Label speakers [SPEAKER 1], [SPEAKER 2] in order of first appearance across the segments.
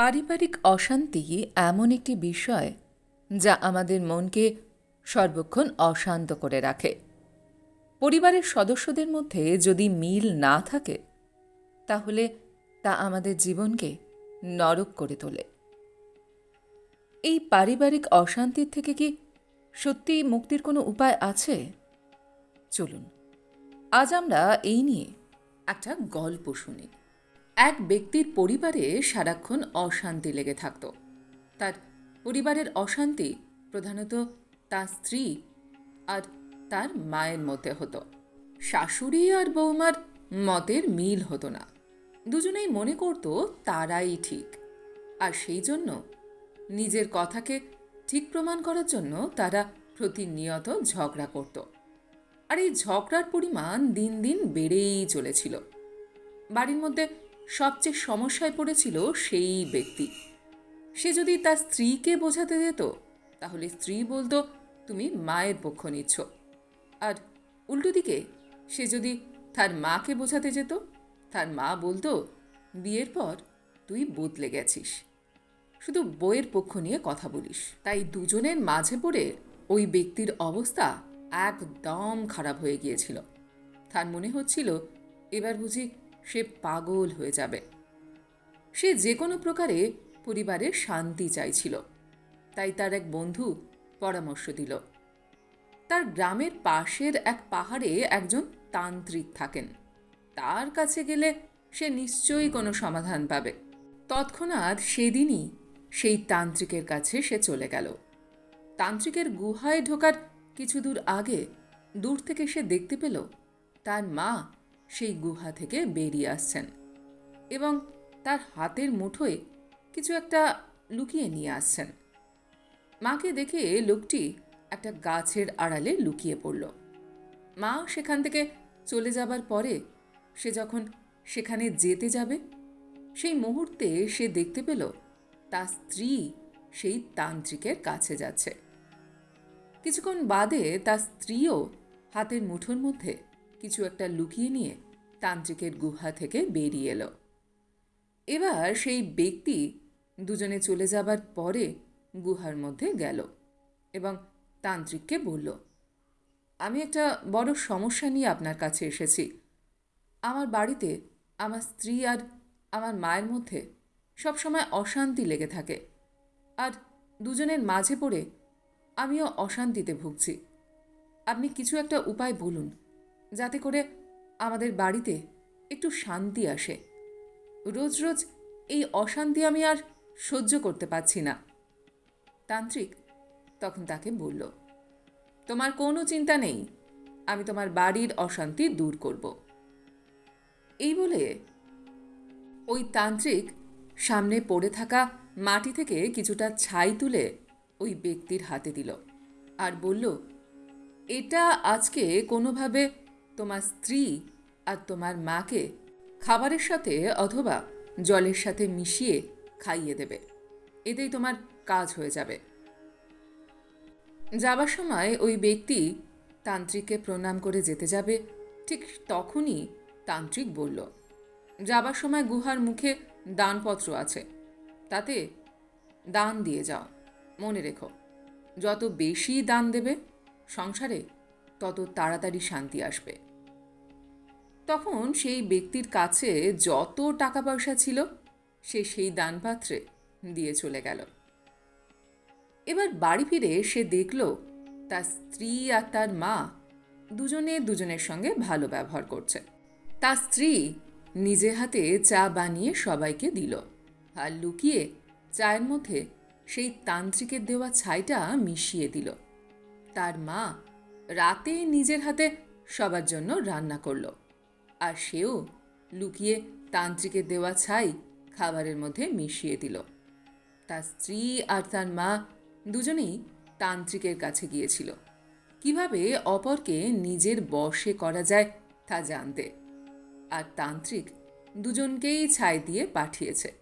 [SPEAKER 1] পারিবারিক অশান্তি এমন একটি বিষয় যা আমাদের মনকে সর্বক্ষণ অশান্ত করে রাখে। পরিবারের সদস্যদের মধ্যে যদি মিল না থাকে, তাহলে তা আমাদের জীবনকে নরক করে তোলে। এই পারিবারিক অশান্তির থেকে কি সত্যি মুক্তির কোনো উপায় আছে? চলুন, আজ আমরা এই নিয়ে একটা গল্প শুনি। এক ব্যক্তির পরিবারে সারাক্ষণ অশান্তি লেগে থাকত। তার পরিবারের অশান্তি প্রধানত তার স্ত্রী আর তার মায়ের মধ্যে হতো। শাশুড়ি আর বৌমার মতের মিল হতো না। দুজনেই মনে করত তারাই ঠিক। আর সেই জন্য নিজের কথাকে ঠিক প্রমাণ করার জন্য তারা প্রতিনিয়ত ঝগড়া করত। আর এই ঝগড়ার পরিমাণ দিন দিন বেড়েই চলেছিল। বাড়ির মধ্যে সবচেয়ে সমস্যায় পড়েছিল সেই ব্যক্তি। সে যদি তার স্ত্রীকে বোঝাতে যেত, তাহলে স্ত্রী বলতো, তুমি মায়ের পক্ষ নিচ্ছ। আর উল্টো দিকে, সে যদি তার মাকে বোঝাতে যেত, তার মা বলতো, বিয়ের পর তুই বদলে গেছিস। শুধু বইয়ের পক্ষ নিয়ে কথা বলিস তাই দুজনের মাঝে পড়ে ওই ব্যক্তির অবস্থা একদম খারাপ হয়ে গিয়েছিল। তার মনে হচ্ছিল, এবার বুঝি সে পাগল হয়ে যাবে। সে যে কোনো প্রকারে পরিবারের শান্তি চাইছিল। তাই তার এক বন্ধু পরামর্শ দিল। তার গ্রামের পাশের এক পাহাড়ে একজন তান্ত্রিক থাকেন। তার কাছে গেলে সে নিশ্চয়ই কোনো সমাধান পাবে। তৎক্ষণাৎ সেদিনই সেই তান্ত্রিকের কাছে সে চলে গেল। তান্ত্রিকের গুহায় ঢোকার কিছু দূর আগে দূর থেকে সে দেখতে পেল তার মা সেই গুহা থেকে বেরিয়ে আসছেন এবং তার হাতের মুঠোয় কিছু একটা লুকিয়ে নিয়ে আসছেন। মাকে দেখে লোকটি একটা গাছের আড়ালে লুকিয়ে পড়ল। মা সেখান থেকে চলে যাবার পরে সে যখন সেখানে যেতে যাবে, সেই মুহূর্তে সে দেখতে পেল তার স্ত্রী সেই তান্ত্রিকের কাছে যাচ্ছে। কিছুক্ষণ বাদে তার স্ত্রীও হাতের মুঠোর মধ্যে কিছু একটা লুকিয়ে নিয়ে তান্ত্রিকের গুহা থেকে বেরিয়ে এলো। এবার সেই ব্যক্তি দুজনে চলে যাবার পরে গুহার মধ্যে গেল এবং তান্ত্রিককে বলল, আমি একটা বড় সমস্যা নিয়ে আপনার কাছে এসেছি। আমার বাড়িতে আমার স্ত্রী আর আমার মায়ের মধ্যে সবসময় অশান্তি লেগে থাকে। আর দুজনের মাঝে পড়ে আমিও অশান্তিতে ভুগছি। আপনি কিছু একটা উপায় বলুন, যাতে করে আমাদের বাড়িতে একটু শান্তি আসে। রোজ রোজ এই অশান্তি আমি আর সহ্য করতে পারছি না। তান্ত্রিক তখন তাকে বলল, তোমার কোনো চিন্তা নেই, আমি তোমার বাড়ির অশান্তি দূর করব। এই বলে ওই তান্ত্রিক সামনে পড়ে থাকা মাটি থেকে কিছুটা ছাই তুলে ওই ব্যক্তির হাতে দিল আর বলল, এটা আজকে কোনোভাবে তোমার স্ত্রী আর তোমার মাকে খাবারের সাথে অথবা জলের সাথে মিশিয়ে খাইয়ে দেবে। এতেই তোমার কাজ হয়ে যাবে। যাবার সময় ওই ব্যক্তি তান্ত্রিককে প্রণাম করে যেতে যাবে। ঠিক তখনই তান্ত্রিক বলল, যাবার সময় গুহার মুখে দানপত্র আছে। তাতে দান দিয়ে যাও। মনে রেখো, যত বেশি দান দেবে সংসারে তত তাড়াতাড়ি শান্তি আসবে। তখন সেই ব্যক্তির কাছে যত টাকা পয়সা ছিল, সে সেই দানপাত্রে দিয়ে চলে গেল। এবার বাড়ি ফিরে সে দেখল, তার স্ত্রী আর তার মা দুজনে দুজনের সঙ্গে ভালো ব্যবহার করছে। তার স্ত্রী নিজে হাতে চা বানিয়ে সবাইকে দিল আর লুকিয়ে চায়ের মধ্যে সেই তান্ত্রিকের দেওয়া ছাইটা মিশিয়ে দিল। তার মা রাতে নিজের হাতে সবার জন্য রান্না করল। আর সেও লুকিয়ে তান্ত্রিকের দেওয়া ছাই খাবারের মধ্যে মিশিয়ে দিল। তার স্ত্রী আর তার মা দুজনেই তান্ত্রিকের কাছে গিয়েছিল। কীভাবে অপরকে নিজের বশে করা যায় তা জানতে। আর তান্ত্রিক দুজনকেই ছাই দিয়ে পাঠিয়েছে।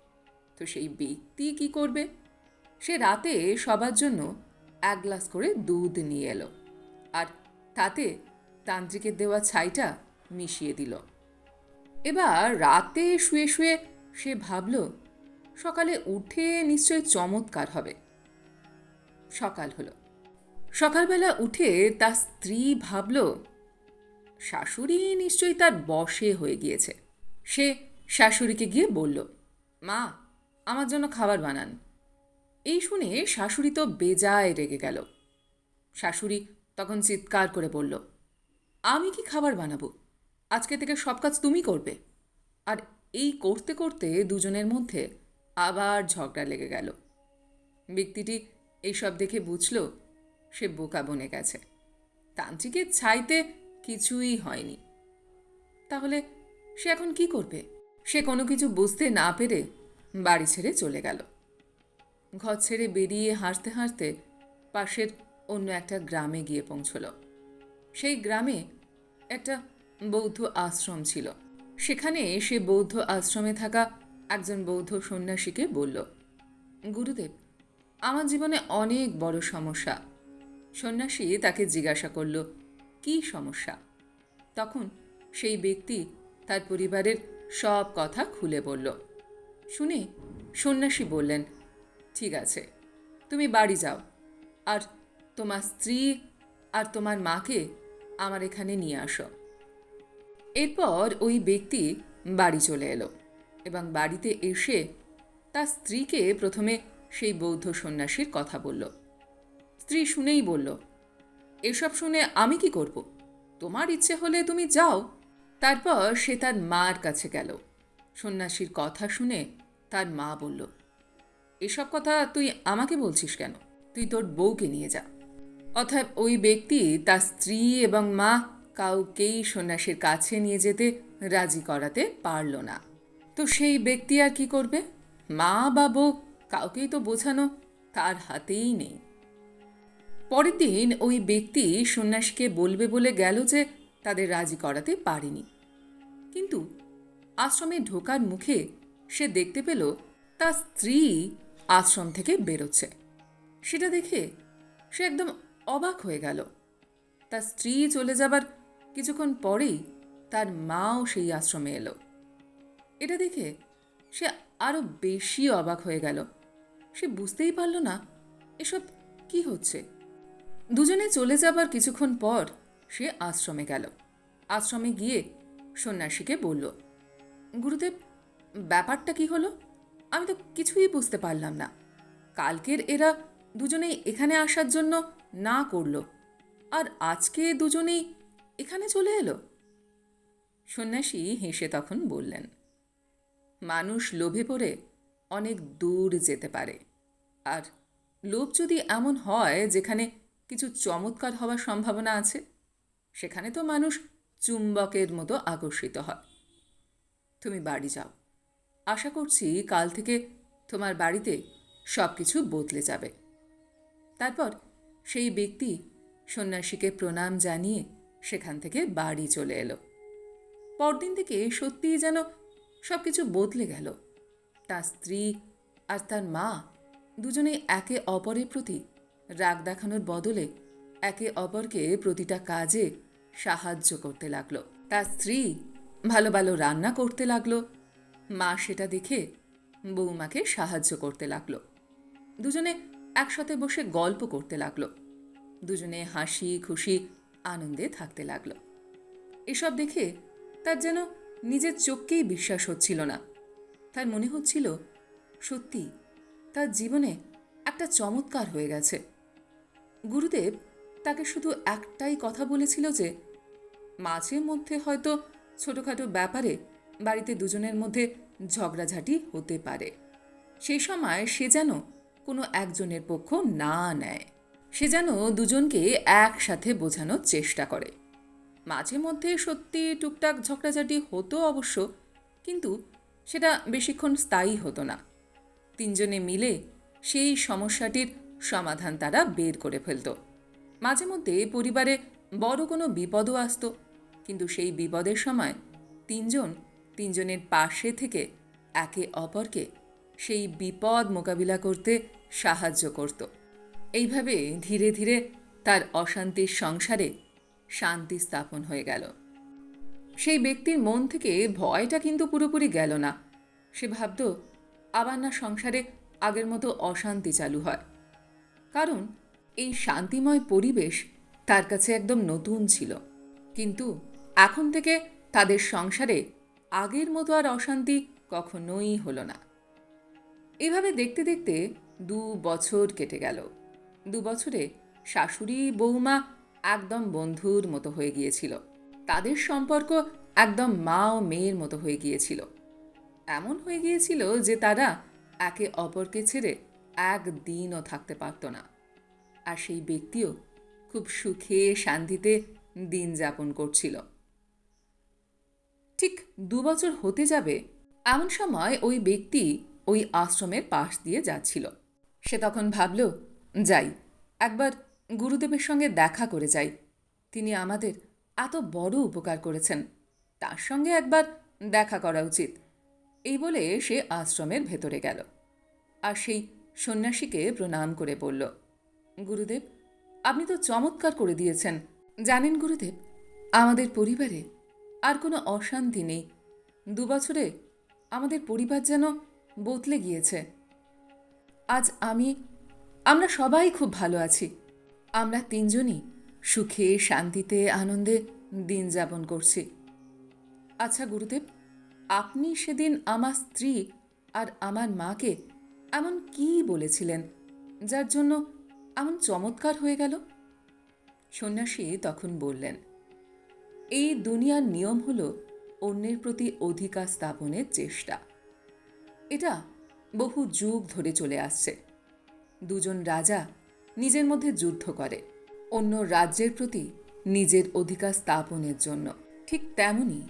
[SPEAKER 1] তো সেই ব্যক্তি কি করবে? সে রাতে সবার জন্য এক গ্লাস করে দুধ নিয়ে এলো। আর তাতে তান্ত্রিকের দেওয়া ছাইটা মিশিয়ে দিল। এবার রাতে শুয়ে শুয়ে সে ভাবল, সকালে উঠে নিশ্চয়ই চমৎকার হবে। সকাল হলো। সকালবেলা উঠে তার স্ত্রী ভাবল, শাশুড়ি নিশ্চয়ই তার বশে হয়ে গিয়েছে। সে শাশুড়িকে গিয়ে বলল, মা, আমার জন্য খাবার বানান। এই শুনে শাশুড়ি তো বেজায় রেগে গেল। শাশুড়ি তখন চিৎকার করে বলল, আমি কি খাবার বানাবো? আজকে থেকে সব কাজ তুমি করবে। আর এই করতে করতে দুজনের মধ্যে আবার ঝগড়া লেগে গেল। ব্যক্তিটি এইসব দেখে বুঝল, সে বোকা বনে গেছে। তান্ত্রিকের ছাইতে কিছুই হয়নি। তাহলে সে এখন কি করবে? সে কোনো কিছু বুঝতে না পেরে বাড়ি ছেড়ে চলে গেল। ঘর ছেড়ে বেরিয়ে হাসতে হাসতে পাশের অন্য একটা গ্রামে গিয়ে পৌঁছল। সেই গ্রামে একটা বৌদ্ধ আশ্রম ছিল। সেখানে সে বৌদ্ধ আশ্রমে থাকা একজন বৌদ্ধ সন্ন্যাসীকে বলল, গুরুদেব, আমার জীবনে অনেক বড় সমস্যা। সন্ন্যাসী তাকে জিজ্ঞাসা করল, কী সমস্যা? তখন সেই ব্যক্তি তার পরিবারের সব কথা খুলে বলল। শুনে সন্ন্যাসী বললেন, ঠিক আছে, তুমি বাড়ি যাও, আর তোমার স্ত্রী আর তোমার মাকে আমার এখানে নিয়ে আসো। এরপর ওই ব্যক্তি বাড়ি চলে এলো এবং বাড়িতে এসে তার স্ত্রীকে প্রথমে সেই বৌদ্ধ সন্ন্যাসীর কথা বলল। স্ত্রী শুনেই বলল, এসব শুনে আমি কি করব? তোমার ইচ্ছে হলে তুমি যাও। তারপর সে তার মার কাছে গেল। সন্ন্যাসীর কথা শুনে তার মা বলল, এসব কথা তুই আমাকে বলছিস কেন? তুই তোর বউকে নিয়ে যা। অর্থাৎ ওই ব্যক্তি তার স্ত্রী এবং মা কাউকেই সন্ন্যাসীর কাছে নিয়ে যেতে রাজি করাতে পারল না। তো সেই ব্যক্তি আর কি করবে? মা বা বউ, কাউকেই তো বোঝানো তার হাতেই নেই। পরের দিন ওই ব্যক্তি সন্ন্যাসীকে বলবে বলে গেল যে তাদের রাজি করাতে পারেনি। কিন্তু আশ্রমে ঢোকার মুখে সে দেখতে পেল তার স্ত্রী আশ্রম থেকে বেরোচ্ছে। সেটা দেখে সে একদম অবাক হয়ে গেল। তার স্ত্রী চলে যাবার কিছুক্ষণ পরেই তার মাও সেই আশ্রমে এলো। এটা দেখে সে আরও বেশি অবাক হয়ে গেল। সে বুঝতেই পারল না এসব কি হচ্ছে। দুজনে চলে যাবার কিছুক্ষণ পর সে আশ্রমে গেল। আশ্রমে গিয়ে সন্ন্যাসীকে বলল, গুরুদেব, ব্যাপারটা কি হলো? আমি তো কিছুই বুঝতে পারলাম না। কালকের এরা দুজনেই এখানে আসার জন্য না করল। আর আজকে দুজনেই এখানে চলে এলো? সন্ন্যাসী হেসে তখন বললেন, মানুষ লোভে পড়ে অনেক দূর যেতে পারে। আর লোভ যদি এমন হয় যেখানে কিছু চমৎকার হওয়ার সম্ভাবনা আছে, সেখানে তো মানুষ চুম্বকের মতো আকর্ষিত হয়। তুমি বাড়ি যাও। আশা করছি কাল থেকে তোমার বাড়িতে সব কিছু বদলে যাবে। তারপর সেই ব্যক্তি সন্ন্যাসীকে প্রণাম জানিয়ে সেখান থেকে বাড়ি চলে এলো। পরদিন থেকে সত্যিই যেন সব কিছু বদলে গেল। তার স্ত্রী আর তার মা দুজনেই একে অপরের প্রতি রাগ দেখানোর বদলে একে অপরকে প্রতিটা কাজে সাহায্য করতে লাগল। তার স্ত্রী ভালো ভালো রান্না করতে লাগল। মা সেটা দেখে বৌমাকে সাহায্য করতে লাগল। দুজনে একসাথে বসে গল্প করতে লাগল। দুজনে হাসি খুশি আনন্দে থাকতে লাগল। এসব দেখে তার যেন নিজের চোখকেই বিশ্বাস হচ্ছিল না। তার মনে হচ্ছিল, সত্যি, তার জীবনে একটা চমৎকার হয়ে গেছে। গুরুদেব তাকে শুধু একটাই কথা বলেছিল যে, মাঝে মধ্যে হয়তো ছোটোখাটো ব্যাপারে বাড়িতে দুজনের মধ্যে ঝগড়াঝাটি হতে পারে। সেই সময় সে যেন কোনো একজনের পক্ষ না নেয়। সে যেন দুজনকে একসাথে বোঝানোর চেষ্টা করে। মাঝে মধ্যে সত্যি টুকটাক ঝগড়াঝাটি হতো অবশ্য, কিন্তু সেটা বেশিক্ষণ স্থায়ী হতো না। তিনজনে মিলে সেই সমস্যাটির সমাধান তারা বের করে ফেলত। মাঝে মধ্যে পরিবারে বড় কোনো বিপদও আসতো, কিন্তু সেই বিপদের সময় তিনজন তিনজনের পাশে থেকে একে অপরকে সেই বিপদ মোকাবিলা করতে সাহায্য করত। এইভাবে ধীরে ধীরে তার অশান্তির সংসারে শান্তি স্থাপন হয়ে গেল। সেই ব্যক্তির মন থেকে ভয়টা কিন্তু পুরোপুরি গেল না। সে ভাবত, আবার না সংসারে আগের মতো অশান্তি চালু হয়। কারণ এই শান্তিময় পরিবেশ তার কাছে একদম নতুন ছিল। কিন্তু এখন থেকে তাদের সংসারে আগের মতো আর অশান্তি কখনোই হলো না। এভাবে দেখতে দেখতে দু বছর কেটে গেল। দু বছরে শাশুড়ি বৌমা একদম বন্ধুর মতো হয়ে গিয়েছিল। তাদের সম্পর্ক একদম মা ও মেয়ের মতো হয়ে গিয়েছিল। এমন হয়ে গিয়েছিল যে তারা একে অপরকে ছেড়ে একদিনও থাকতে পারত না। আর সেই ব্যক্তিও খুব সুখে, শান্তিতে দিন যাপন করছিল। ঠিক দু বছর হতে যাবে, এমন সময় ওই ব্যক্তি ওই আশ্রমের পাশ দিয়ে যাচ্ছিল। সে তখন ভাবল যাই, একবার গুরুদেবের সঙ্গে দেখা করে যাই। তিনি আমাদের এত বড় উপকার করেছেন, তার সঙ্গে একবার দেখা করা উচিত। এই বলে সে আশ্রমের ভেতরে গেল আর সেই সন্ন্যাসীকে প্রণাম করে বলল, গুরুদেব, আপনি তো চমৎকার করে দিয়েছেন। জানেন গুরুদেব, আমাদের পরিবারে আর কোনো অশান্তি নেই। দু বছরে আমাদের পরিবার যেন বদলে গিয়েছে। আজ আমি আমরা সবাই খুব ভালো আছি। আমরা তিনজনই সুখে, শান্তিতে, আনন্দে দিন যাপন করছি। আচ্ছা গুরুদেব, আপনি সেদিন আমার স্ত্রী আর আমার মাকে এমন কি বলেছিলেন যার জন্য এমন চমৎকার হয়ে গেল? সন্ন্যাসী তখন বললেন, এই দুনিয়ার নিয়ম হল অন্যের প্রতি অধিকার স্থাপনের চেষ্টা। এটা বহু যুগ ধরে চলে আসছে। দুজন রাজা নিজের মধ্যে যুদ্ধ করে। অন্য রাজ্যের প্রতি নিজের অধিকার স্থাপনের জন্য। ঠিক তেমনি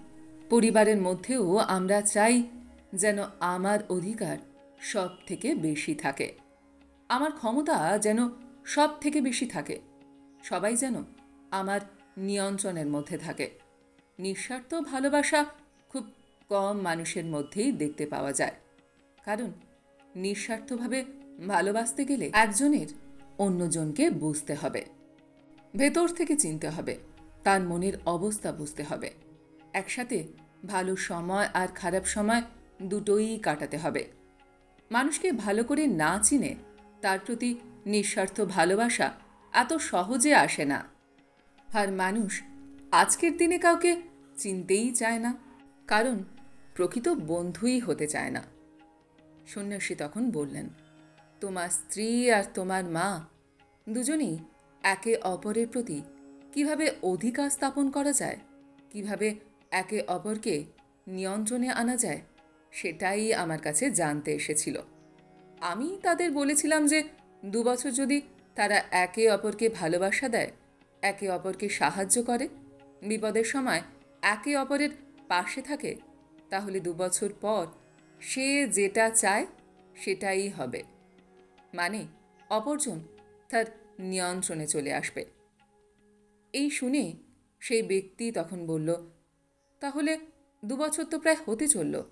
[SPEAKER 1] পরিবারের মধ্যেও আমরা চাই যেন আমার অধিকার সব থেকে বেশি থাকে। আমার ক্ষমতা যেন সব থেকে বেশি থাকে। সবাই যেন আমার নিয়ন্ত্রণের মধ্যে থাকে। নিঃস্বার্থ ভালোবাসা খুব কম মানুষের মধ্যেই দেখতে পাওয়া যায়। কারণ নিঃস্বার্থভাবে ভালোবাসতে গেলে একজনের অন্যজনকে বুঝতে হবে, ভেতর থেকে চিনতে হবে, তার মনের অবস্থা বুঝতে হবে। একসাথে ভালো সময় আর খারাপ সময় দুটোই কাটাতে হবে। মানুষকে ভালো করে না চিনে তার প্রতি নিঃস্বার্থ ভালোবাসা এত সহজে আসে না। আর মানুষ আজকের দিনে কাউকে চিনতেই চায় না, কারণ প্রকৃত বন্ধুই হতে চায় না। সন্ন্যাসী তখন বললেন তোমার স্ত্রী আর তোমার মা, দুজনেই একে অপরের প্রতি কীভাবে অধিকার স্থাপন করা যায়, কীভাবে একে অপরকে নিয়ন্ত্রণে আনা যায়, সেটাই আমার কাছে জানতে এসেছিল। আমি তাদের বলেছিলাম যে, দু বছর যদি তারা একে অপরকে ভালোবাসা দেয়, একে অপরকে সাহায্য করে, বিপদের সময় একে অপরের পাশে থাকে, তাহলে দু বছর পর সে যেটা চায় সেটাই হবে। মানে অপরজন তার নিয়ন্ত্রণে চলে আসবে। এই শুনে সেই ব্যক্তি তখন বলল, তাহলে দু বছর তো প্রায় হতে চলল।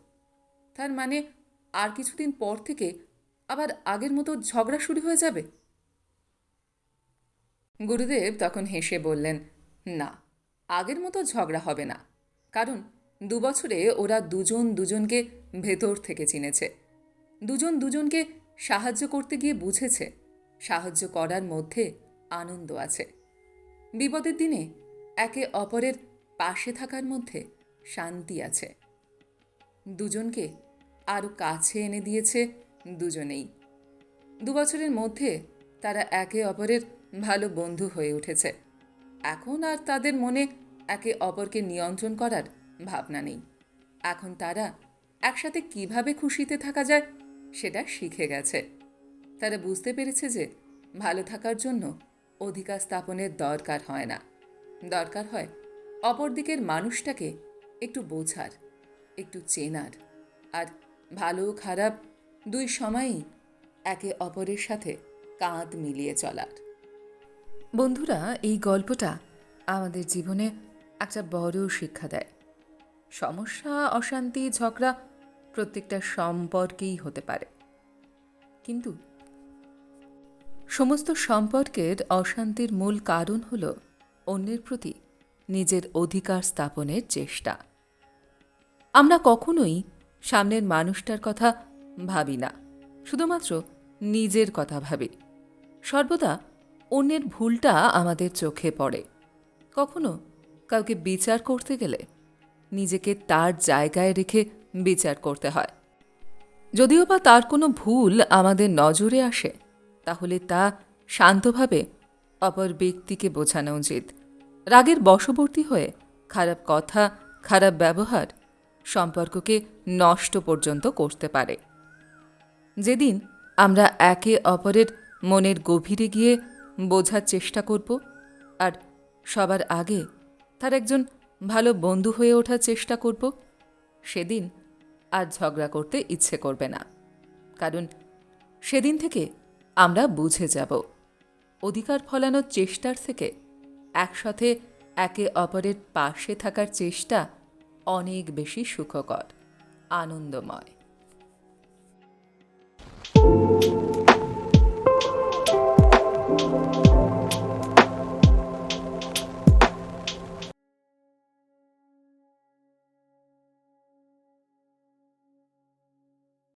[SPEAKER 1] তার মানে আর কিছুদিন পর থেকে আবার আগের মতো ঝগড়া শুরু হয়ে যাবে? গুরুদেব তখন হেসে বললেন, না, আগের মতো ঝগড়া হবে না। কারণ দুবছরে ওরা দুজন দুজনকে ভেতর থেকে চিনেছে। দুজন দুজনকে সাহায্য করতে গিয়ে বুঝেছে, সাহায্য করার মধ্যে আনন্দ আছে। বিপদের দিনে একে অপরের পাশে থাকার মধ্যে শান্তি আছে। দুজনকে আরও কাছে এনে দিয়েছে দুজনেই। দুবছরের মধ্যে তারা একে অপরের ভালো বন্ধু হয়ে উঠেছে। এখন আর তাদের মনে একে অপরকে নিয়ন্ত্রণ করার ভাবনা নেই। এখন তারা একসাথে কীভাবে খুশিতে থাকা যায় সেটা শিখে গেছে। তারা বুঝতে পেরেছে যে ভালো থাকার জন্য অধিকার স্থাপনের দরকার হয় না। দরকার হয় অপর দিকের মানুষটাকে একটু বোঝার, একটু চেনার। আর ভালো খারাপ দুই সময়ই একে অপরের সাথে কাঁধ মিলিয়ে চলার। বন্ধুরা, এই গল্পটা আমাদের জীবনে একটা বড় শিক্ষা দেয়। সমস্যা, অশান্তি, ঝগড়া প্রত্যেকটা সম্পর্কেই হতে পারে। কিন্তু সমস্ত সম্পর্কের অশান্তির মূল কারণ হল অন্যের প্রতি নিজের অধিকার স্থাপনের চেষ্টা। আমরা কখনোই সামনের মানুষটার কথা ভাবি না, শুধুমাত্র নিজের কথা ভাবি। সর্বদা অন্যের ভুলটা আমাদের চোখে পড়ে। কখনো কাউকে বিচার করতে গেলে নিজেকে তার জায়গায় রেখে বিচার করতে হয়। যদিও বা তার কোনো ভুল আমাদের নজরে আসে, তাহলে তা শান্তভাবে অপর ব্যক্তিকে বোঝানো উচিত। রাগের বশবর্তী হয়ে খারাপ কথা, খারাপ ব্যবহার সম্পর্ককে নষ্ট পর্যন্ত করতে পারে। যেদিন আমরা একে অপরের মনের গভীরে গিয়ে বোঝার চেষ্টা করব, আর সবার আগে তার একজন ভালো বন্ধু হয়ে ওঠার চেষ্টা করব, সেদিন আর ঝগড়া করতে ইচ্ছে করবে না। কারণ সেদিন থেকে আমরা বুঝে যাব। অধিকার ফলানোর চেষ্টার থেকে একসাথে একে অপরের পাশে থাকার চেষ্টা অনেক বেশি সুখকর, আনন্দময়।